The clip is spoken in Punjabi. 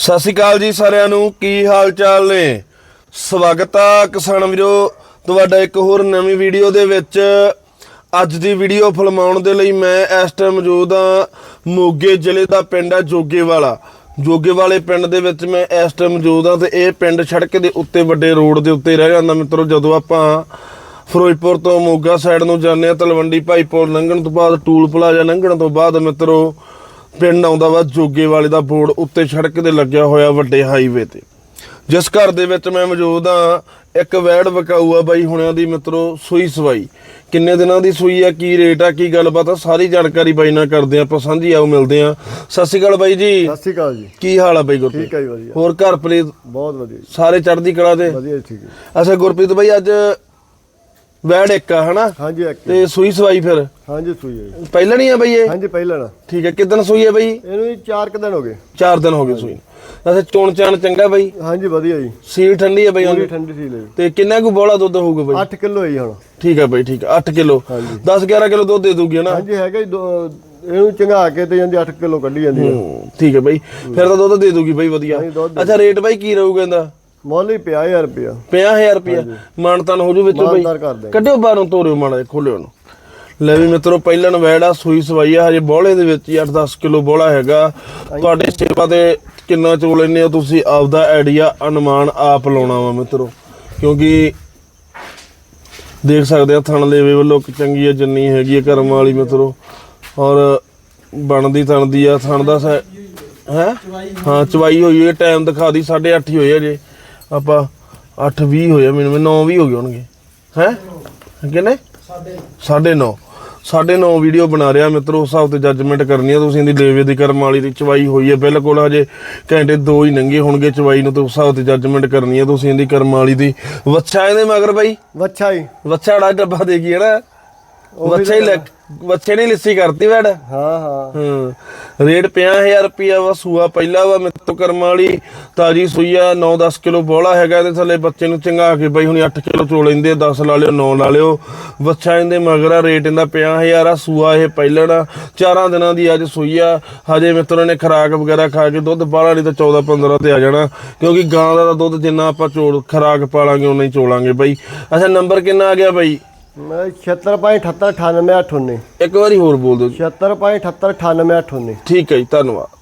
ਸਤਿ ਸ਼੍ਰੀ ਅਕਾਲ ਜੀ ਸਾਰਿਆਂ ਨੂੰ, ਕੀ ਹਾਲ ਚਾਲ ਨੇ? ਸਵਾਗਤ ਆ ਕਿਸਾਨ ਵੀਰੋ, ਤੁਹਾਡਾ ਇੱਕ ਹੋਰ ਨਵੀਂ ਵੀਡੀਓ ਦੇ ਵਿੱਚ। ਅੱਜ ਦੀ ਵੀਡੀਓ ਫਿਲਮਾਉਣ ਦੇ ਲਈ ਮੈਂ ਇਸ ਟਾਈਮ ਮੌਜੂਦ ਆ, ਮੋਗੇ ਜ਼ਿਲ੍ਹੇ ਦਾ ਪਿੰਡ ਹੈ ਜੋਗੇਵਾਲਾ। ਜੋਗੇਵਾਲੇ ਪਿੰਡ ਦੇ ਵਿੱਚ ਮੈਂ ਇਸ ਟਾਈਮ ਮੌਜੂਦ ਆ ਤੇ ਇਹ ਪਿੰਡ ਸੜਕ ਦੇ ਉੱਤੇ ਵੱਡੇ ਰੋਡ ਦੇ ਉੱਤੇ ਰਹਿ ਜਾਂਦਾ ਮਿੱਤਰੋ, ਜਦੋਂ ਆਪਾਂ ਫਿਰੋਜ਼ਪੁਰ ਤੋਂ ਮੋਗਾ ਸਾਈਡ ਨੂੰ ਜਾਂਦੇ ਆ, ਤਲਵੰਡੀ ਭਾਈਪੁਰ ਲੰਘਣ ਤੋਂ ਬਾਅਦ, ਟੂਲ ਪਲਾਜ਼ਾ ਲੰਘਣ ਤੋਂ ਬਾਅਦ ਮਿੱਤਰੋ ਪਿੰਡ ਆਉਂਦਾ ਵਾ ਜੋਗੇ ਵਾਲੇ ਦਾ ਬੋਰਡ ਉੱਤੇ ਸੜਕ ਤੇ ਲੱਗਿਆ ਹੋਇਆ ਵੱਡੇ ਹਾਈਵੇ ਤੇ। ਜਿਸ ਘਰ ਦੇ ਵਿੱਚ ਮੈਂ ਮੌਜੂਦ ਆ ਇੱਕ ਵੈੜ ਵਕਾਊ ਆ ਬਾਈ ਹੁਣਿਆਂ ਦੀ ਮਿੱਤਰੋ ਸੂਈ ਸਵਾਈ। ਕਿੰਨੇ ਦਿਨਾਂ ਦੀ ਸੂਈ ਆ ਕੀ ਰੇਟ ਆ ਕੀ ਗੱਲਬਾਤ ਆ ਸਾਰੀ ਜਾਣਕਾਰੀ ਬਾਈ ਨਾਲ ਕਰਦੇ ਆ ਆਪਾਂ ਸਾਂਝੀ ਆਓ ਮਿਲਦੇ ਆ ਸਤਿ ਸ਼੍ਰੀ ਅਕਾਲ ਬਾਈ ਜੀ। ਸਤਿ ਸ਼੍ਰੀ ਅਕਾਲ ਜੀ। ਕੀ ਹਾਲ ਆ ਬਾਈ ਗੁਰਪ੍ਰੀਤ? ਠੀਕ ਹੈ ਜੀ ਵਧੀਆ। ਹੋਰ ਘਰ ਪਲੀਜ਼ ਬਹੁਤ ਵਧੀਆ ਸਾਰੇ ਚੜ੍ਹਦੀ ਕਲਾ ਦੇ? ਵਧੀਆ ਠੀਕ ਹੈ। ਅੱਛਾ ਗੁਰਪ੍ਰੀਤ ਬਾਈ ਅੱਜ ਵੈੜ ਇੱਕ ਆ ਹਨਾ? ਹਾਂਜੀ ਇੱਕ ਤੇ ਸੂਈ ਸਵਾਈ ਫਿਰ? ਹਾਂਜੀ ਸੂਈ ਹੈ। ਪਹਿਲਾਂ ਨਹੀਂ ਆ ਬਾਈ ਇਹ? ਹਾਂਜੀ ਪਹਿਲਾਂ ਨਾ। ਠੀਕ ਹੈ ਕਿਦਾਂ ਸੂਈ ਹੈ ਬਾਈ? ਇਹਨੂੰ ਜੀ 4 ਦਿਨ ਹੋ ਗਏ। 4 ਦਿਨ ਹੋ ਗਏ ਸੂਈ। ਅੱਛਾ ਚੋਣ ਚਾਣ ਚੰਗਾ ਬਾਈ। ਹਾਂਜੀ ਵਧੀਆ ਜੀ। ਸੀਲ ਠੰਡੀ ਹੈ ਬਾਈ ਪੂਰੀ ਠੰਡੀ ਸੀ ਲਈ ਤੇ ਕਿੰਨਾ ਕੁ ਬੋਲਾ ਦੁੱਧ ਹੋਊਗਾ ਬਾਈ? 8 ਕਿਲੋ ਹੈ ਜੀ ਹੁਣ। ਠੀਕ ਹੈ ਬਾਈ ਠੀਕ ਹੈ। 8 ਕਿਲੋ। ਹਾਂਜੀ। 10 11 ਕਿਲੋ ਦੁੱਧ ਦੇ ਦੂਗੀ ਨਾ ਹਾਂਜੀ ਹੈਗਾ ਜੀ ਇਹਨੂੰ ਚੰਗਾ ਕੇ ਤੇ ਜਾਂਦੀ 8 ਕਿਲੋ ਕੱਢੀ ਜਾਂਦੀ ਹੈ। ਹੂੰ, ਠੀਕ ਹੈ ਬਾਈ। ਫਿਰ ਤਾਂ ਦੁੱਧ ਦੇ ਦੂਗੀ ਬਾਈ ਵਧੀਆ। ਅੱਛਾ ਰੇਟ ਬਾਈ ਕੀ ਰਹੂਗਾ ਇਹਦਾ? ਮੁੱਲ ਹੀ ਪਿਆ 1000 ਰੁਪਇਆ। 50000 ਰੁਪਇਆ। ਮਾਨਤਾਨ ਹੋ ਜੂ ਵਿੱਚੋਂ ਬਾਈ। ਦੇ ਕੱਢਿਓ ਬਾਹਰੋਂ ਤੋਰਿਓ ਮਾੜਾ ਜਿਹਾ, ਖੋਲਿਓ ਉਹਨੂੰ ਲੈ ਵੀ ਮਿੱਤਰੋ ਪਹਿਲਣ ਵੈੜਾ ਸੂਈ ਸਵਾਈ ਆ ਹਜੇ ਬੋਲੇ ਦੇ ਵਿੱਚ ਹੀ 8-10 ਕਿਲੋ ਬੋਲਾ ਹੈਗਾ। ਤੁਹਾਡੇ ਸੇਵਾ ਤੇ ਕਿੰਨਾ ਚੋ ਲੈਨੇ ਹੋ ਤੁਸੀਂ? ਆਪਦਾ ਆਈਡੀਆ ਅਨੁਮਾਨ ਆਪ ਲਾਉਣਾ ਵਾ ਮਿੱਤਰੋ। ਕਿਉਂਕਿ ਦੇਖ ਸਕਦੇ ਆ ਥਣ ਲੇਵੇ ਵੱਲੋਂ ਕਿ ਚੰਗੀ ਆ ਜੰਨੀ ਹੈਗੀ ਆ ਕਰਮ ਵਾਲੀ ਮਿੱਤਰੋ। ਔਰ ਬਣਦੀ ਤਣਦੀ ਆ ਥਣ ਦਾ ਹੈ? ਹਾਂ ਚਵਾਈ ਹੋਈ ਹੈ ਟਾਈਮ ਦਿਖਾ ਦੀ 8:30 ਹੀ ਹੋਏ ਅਜੇ ਆਪਾਂ 8:20 ਹੋਏ ਆ, ਮੈਨੂੰ 9:20 ਹੋ ਗਏ ਹੋਣਗੇ। ਹੈ? ਕਿੰਨੇ 9:30 9:30 ਵੀਡੀਓ ਬਣਾ ਰਿਹਾ ਮਿੱਤਰੋ ਉਸ ਹਿਸਾਬ ਤੇ ਜੱਜਮੈਂਟ ਕਰਨੀ ਆ ਤੁਸੀਂ ਇਹਦੀ ਲੇਵੇ ਦੀ ਕਰਮ ਵਾਲੀ ਦੀ ਚਵਾਈ ਹੋਈ ਹੈ ਬਿਲਕੁਲ ਹਜੇ ਘੰਟੇ ਦੋ ਹੀ ਨੰਗੇ ਹੋਣਗੇ ਚਵਾਈ ਨੂੰ ਤੇ ਉਸ ਹਿਸਾਬ ਤੇ ਜੱਜਮੈਂਟ ਕਰਨੀ ਆ ਤੁਸੀਂ ਇਹਦੀ ਕਰਮ ਵਾਲੀ ਦੀ। ਵੱਛਾ ਇਹਦੇ ਮਗਰ ਬਾਈ? ਵੱਛਾ ਜੀ ਵੱਛਾ ਵਾਲਾ ਡੱਬਾ ਦੇਗੀ ਹੈ ਨਾ? ਵੱਛਾ ਹੀ ਲੱਗ ਵੱਛੇ ਨੇ ਲਿੱਸੀ ਕਰਤੀ ਵੈੜ ਹਾਂ ਹਾਂ। ਹਾਂ। ਰੇਟ 50000 ਰੁਪਿਆ ਵਾ ਸੂਆ ਪਹਿਲਾ ਵਾ ਮਿੱਤੋ ਕਰਮ ਵਾਲੀ ਤਾਜੀ ਸੂਈ ਆ 9-10 ਕਿਲੋ ਬੋਲਾ ਹੈਗਾ ਇਹਦੇ ਥੱਲੇ ਬੱਚੇ ਨੂੰ ਚੰਗਾ ਕੇ ਬਈ ਹੁਣੀ 8 ਕਿਲੋ ਚੋ ਲੈਂਦੇ ਆ, 10 ਲਾ ਲਿਓ 9 ਲਾ ਲਿਓ। ਬੱਚਾ ਇਹਦੇ ਮਗਰ ਆ ਰੇਟ ਇਹਦਾ 50000 ਆ ਸੂਆ ਇਹ ਪਹਿਲਣ ਚਾਰਾਂ ਦਿਨਾਂ ਦੀ ਅੱਜ ਸੂਈ ਆ। ਹਜੇ ਮਿੱਤਰਾਂ ਨੇ ਖਰਾਕ ਵਗੈਰਾ ਖਾ ਕੇ ਦੁੱਧ ਬਾਲਾ ਨਹੀਂ ਤਾਂ 14-15 ਤੇ ਆ ਜਾਣਾ ਕਿਉਂਕਿ ਗਾਂ ਦਾ ਤਾਂ ਦੁੱਧ ਜਿੰਨਾ ਆਪਾਂ ਚੋਲ ਖਰਾਕ ਪਾਲਾਂਗੇ ਉਨਾ ਹੀ ਚੋਲਾਂਗੇ ਬਈ। ਅੱਛਾ ਨੰਬਰ ਕਿੰਨਾ ਆ ਗਿਆ ਬਈ? ਮੈਂ 76.78 98 ਇੱਕ ਵਾਰੀ ਹੋਰ ਬੋਲ ਦਿਓ ਜੀ। 76.78 98 ਠੀਕ ਹੈ ਜੀ ਧੰਨਵਾਦ।